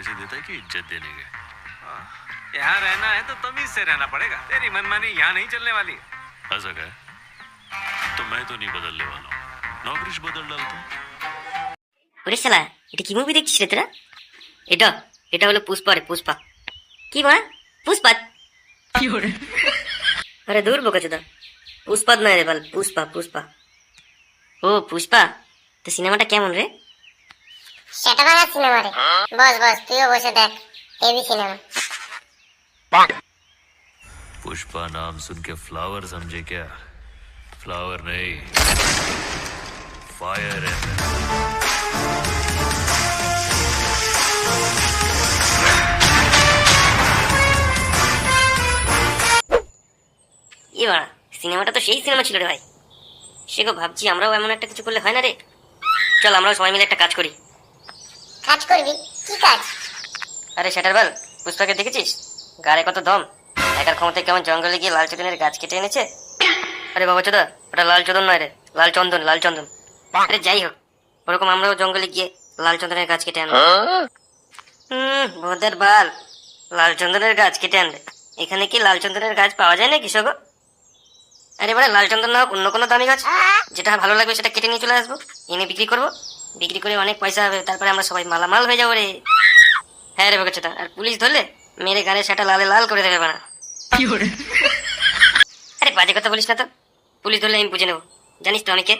पैसे देता है कि इज्जत देने के यहाँ रहना है तो तमीज से रहना पड़ेगा तेरी मनमानी यहाँ नहीं चलने वाली ऐसा क्या है? तो मैं तो नहीं बदलने वाला हूँ नौकरी से बदल डालता हूँ ওরে শালা এটা কি মুভি দেখছিস রে তোরা এটা এটা হলো পুষ্পা রে পুষ্পা কি মা পুষ্পা আরে দূর বোকাচোদা পুষ্পাদ নয় রে বল পুষ্পা পুষ্পা ও পুষ্পা তো সিনেমাটা কেমন রে সেটা বাংলা সিনেমা রে বস বস তুইও বসে দেখ হেভি সিনেমা पुष्पा नाम सुन के फ्लावर समझे क्या फ्लावर नहीं फायर है ই বাড়া সিনেমাটা তো সেই সিনেমা ছিল রে ভাই সে গো ভাবছি আমরাও এমন একটা কিছু করলে হয় না রে চল আমরাও সবাই মিলে একটা কাজ করি কাজ করবি? কি কাজ? আরে সেটার বল পুষ্পাকে দেখেছিস? গাড়ে কত দম। একার ক্ষমতায় কেমন জঙ্গলে গিয়ে লাল চন্দনের গাছ কেটে এনেছে? আরে বাবা চোদা, ওটা লাল চন্দন নয় রে, লাল চন্দন লাল চন্দন। আরে যাই হোক, ওরকম আমরাও জঙ্গলে গিয়ে লাল চন্দনের গাছ কেটে আনব। হুম ভোদের বাল। লাল চন্দনের গাছ কেটে আনবে। এখানে কি লাল চন্দনের গাছ পাওয়া যায় না কৃষক আরে এবারে লাল চন্দন না অন্য কোনো দামি গাছ। যেটা ভালো লাগবে সেটা কেটে নিয়ে চলে আসব। এনে বিক্রি করব। বিক্রি করে অনেক পয়সা হবে তারপরে আমরা সবাই মালামাল হয়ে যাব রে। হ্যাঁ রে বকেছেটা আর পুলিশ ধরলে মেরে গাড়ি সেটা লালে লাল করে দেবে বানা। আরে বাজে কথা বলিস না তো। পুলিশ ধরলে আমি বুঝে নেব। জানিস তো অনেকে?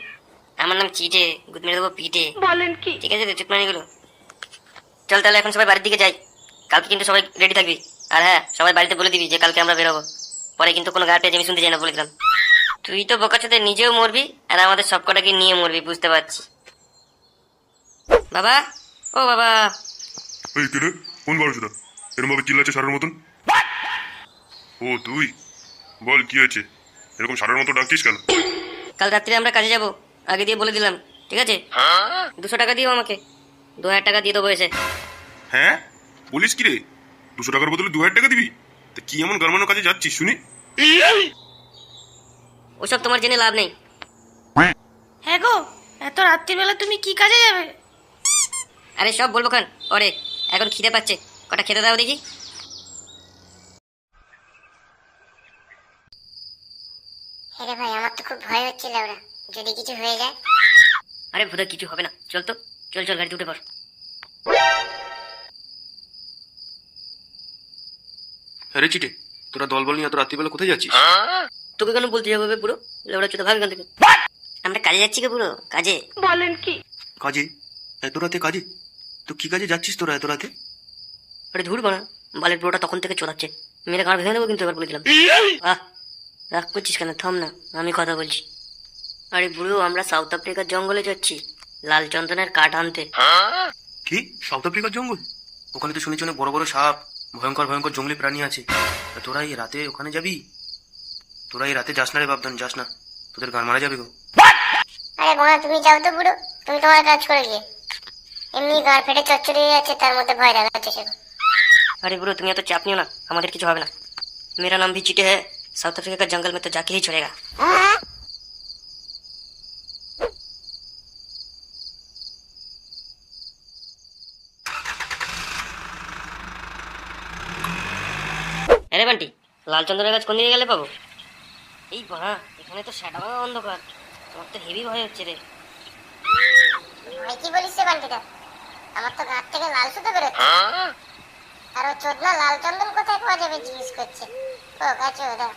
আমার নাম চিটে গুদ মেরে দেবো পিটে। বলেন কি? ঠিক আছে চুপ মানে গুলো চল তাহলে এখন সবাই বাড়ির দিকে যাই। কালকে কিন্তু সবাই রেডি থাকবি। আর হ্যাঁ সবাই বাড়িতে বলে দিবি যে কালকে আমরা বেরোবো। পরে কিন্তু কোনো গায়ে পেঁয়াজ আমি শুনতে চাই না বলে দিলাম। তুই তো বোকাচোদে নিজেও মরবি আর আমাদের সবকটাকে নিয়ে মরবি বুঝতে পারছি বাবা ও বাবা। এই রে? কোন বারোশোটা এরম ভাবে চিল্লাচ্ছে সারের মতন? ও তুই? বল কি হয়েছে? এরকম সারের মতো ডাকছিস কেন? কাল রাত্রে আমরা কাজে যাব। আগে দিয়ে বলে দিলাম ঠিক আছে? দুশো টাকা দিও আমাকে। দু হাজার টাকা দিয়ে দেবো এসে। হ্যাঁ? বলিস কি রে? দুশো টাকার বদলে দু হাজার টাকা দিবি? তা কি এমন গরমানো কাজে যাচ্ছিস শুনি? ওসব তোমার জেনে লাভ নেই। হ্যাঁ গো এত রাত্রিবেলা তুমি কি কাজে যাবে? আরে সব বলব খান। ওরে এখন খিদে পাচ্ছে। কটা খেতে দাও দেখি। হ্যাঁ ভাই আমার তো খুব ভয় হচ্ছিল ওরা যদি কিছু হয়ে যায়। আরে ভুদা কিছু হবে না। চল তো চল চল গাড়িতে উঠে পড়। আরে চিটে তোরা দল বল নিয়ে এত রাত্রিবেলা কোথায় যাচ্ছিস? তোকে কেন বলতে যাবে পুরো? লেবড়া চোদা ভাগ এখান থেকে। আমরা কাজে যাচ্ছি কে পুরো কাজে। বলেন কি? কাজে? এত রাতে কাজে? তো কি কাজে যাচ্ছিস তোরা এত রাতে আরে ধুর বানা বালের পুরোটা তখন থেকে চোদাচ্ছে মেরে গাড় ভেঙে দেবো কিন্তু এবার বলে দিলাম। আহ রাগ করছিস কেন? থাম না আমি কথা বলছি। আরে বুড়ো আমরা সাউথ আফ্রিকার জঙ্গলে যাচ্ছি লাল চন্দনের কাঠ আনতে। কি? সাউথ আফ্রিকার জঙ্গল? ওখানে তো শুনেছি অনেক বড় বড় সাপ ভয়ঙ্কর ভয়ঙ্কর জঙ্গলি প্রাণী আছে। তোরা এই রাতে ওখানে যাবি? তোরা এই রাতে যাস না রে বাবদান যাস না। তোদের গান মারা যাবে গো। আরে বোনা তুমি যাও তো বুড়ো তুমি তোমার কাজ করে গিয়ে। এমনি গাড় ফেটে চচ্চড়ি হয়ে যাচ্ছে তার মধ্যে ভয় দেখাচ্ছে সে अरे ब्रो तुम तो चाप नहीं हो ना हमारे কিছু হবে না मेरा नाम भी चीटे है साउथ अफ्रीका का जंगल में तो जाके ही छोड़ेगा আরে বান্টি লাল চন্দ্রের গাছ কোন দিকে গেলে পাবো এই বাড়া এখানে তো সেটা অন্ধকার তোমার তো হেভি ভয় হচ্ছে রে ভাই কি বলিস সে বান্টিটা আমার তো গাছ থেকে লাল সুতো বেরোচ্ছে। আর ও চোদনা লাল চন্দন কোথায় পাওয়া যাবে জিজ্ঞেস করছে। ও গাছ ওদা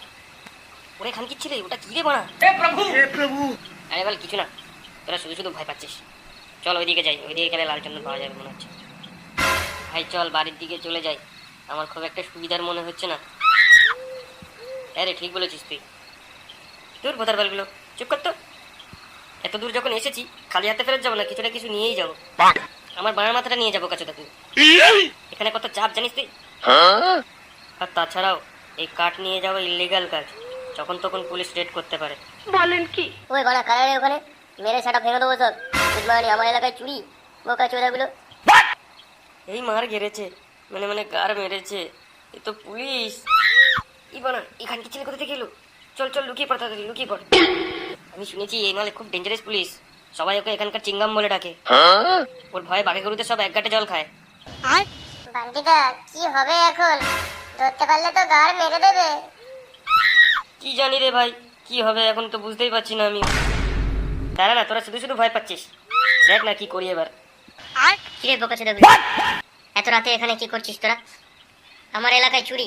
ওরে খান কি ছিলে ওটা কি রে বাড়া? আরে বল কিছু না। তোরা শুধু শুধু ভয় পাচ্ছিস। চল ওইদিকে যাই ওইদিকে গেলে লাল চন্দন পাওয়া যাবে মনে হচ্ছে। ভাই চল বাড়ির দিকে চলে যাই। আমার খুব একটা সুবিধার মনে হচ্ছে না। আরে ঠিক বলেছিস তুই। দূর ভোতার বালগুলো চুপ কর তো। এত দূর যখন এসেছি খালি হাতে ফেরত যাব না কিছু না কিছু নিয়েই যাব। আমার বাড়ার মাথাটা নিয়ে যাব কাছে তুই। এখানে কত চাপ জানিস তুই? আর তাছাড়াও এই কাঠ নিয়ে যাওয়া ইলিগাল কাজ যখন তখন পুলিশ রেড করতে পারে। বলেন কি? ওই বাড়া কালারে ওখানে মেরে সেটা ভেঙে দেবো সব। বুঝমানি আমার এলাকায় চুরি বোকা চোদাগুলো এই মার ঘেরেছে মানে মানে গার মেরেছে এ তো পুলিশ। ই বানা এখান কি ছেলে কোথা থেকে এলো? চল চল লুকিয়ে পড় তাড়াতাড়ি লুকিয়ে পড়। আমি শুনেছি এই মালে খুব ডেঞ্জারাস পুলিশ। সবাই ওকে এখানকার চিংগাম বলে ডাকে। ওর ভয়ে বাঘে গরুতে সব এক গাঁটে জল খায়। বান্টিদা কি হবে এখন? ধরতে পারলে তো গাড় মেরে দেবে। কি জানি রে ভাই কি হবে এখন তো বুঝতেই পারছি না আমি। দাঁড়া না তোরা শুধু শুধু ভয় পাচ্ছিস। দেখ না কি করি এবার। কিরে বোকা ছেলে এত রাতে এখানে কি করছিস তোরা? আমার এলাকায় চুরি।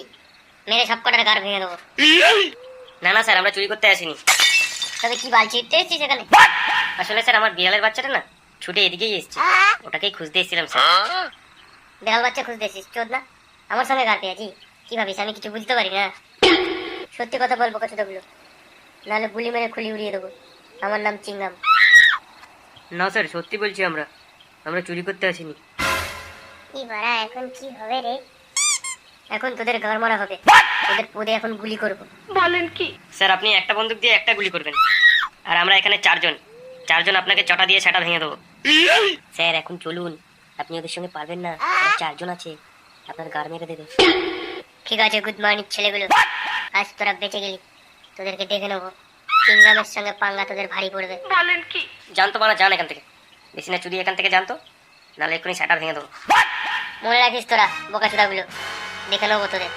মেরে সব কটার গাড় ভেঙে দেবো। না না স্যার আমরা চুরি করতে আসিনি। তবে কি বালছি এসছিস এখানে। আসলে স্যার আমার বিড়ালের বাচ্চাটা না ছুটে এদিকেই এসছে। ওটাকেই খুঁজতে এসেছিলাম স্যার। বেহাল বাচ্চা খুঁজতে এসছিস চোদ না। আমার সঙ্গে গাড় পেয়েছি কি ভাবিস আমি কিছু বুঝতে পারি না। সত্যি কথা বলব কথাগুলো নাহলে গুলি মেরে খুলি উড়িয়ে দেবো। আমার নাম চিংগাম না স্যার সত্যি বলছি আমরা। আমরা চুরি করতে আসিনি। কি বাড়া এখন কি হবে রে? এখন তোদের গাড় মারা হবে। তোদের পদে এখন গুলি করব। স্যার আপনি একটা বন্দুক দিয়ে একটা গুলি করবেন। আর আমরা এখানে চারজন। চারজন আপনাকে চটা দিয়ে সেটা ভেঙে দেবো। স্যার এখন চলুন। আপনি ওদের সঙ্গে পারবেন না। চারজন আছে। আপনার গাড় মেরে দেবে। ঠিক আছে গুড মর্নিং ছেলেগুলো। আজ তোরা বেঁচে গেলি। তোদেরকে দেখে নেব। চিংগামের সঙ্গে পাঙ্গা তোদের ভারী পড়বে। বলেন কি? জানতো মানা যান এখান থেকে। বেশি না চুরি এখান থেকে জানতো। নাহলে এক্ষুনি সেটা ভেঙে দেবো। মনে রাখিস তোরা বোকা চোদাগুলো দেখে নেব তোদের।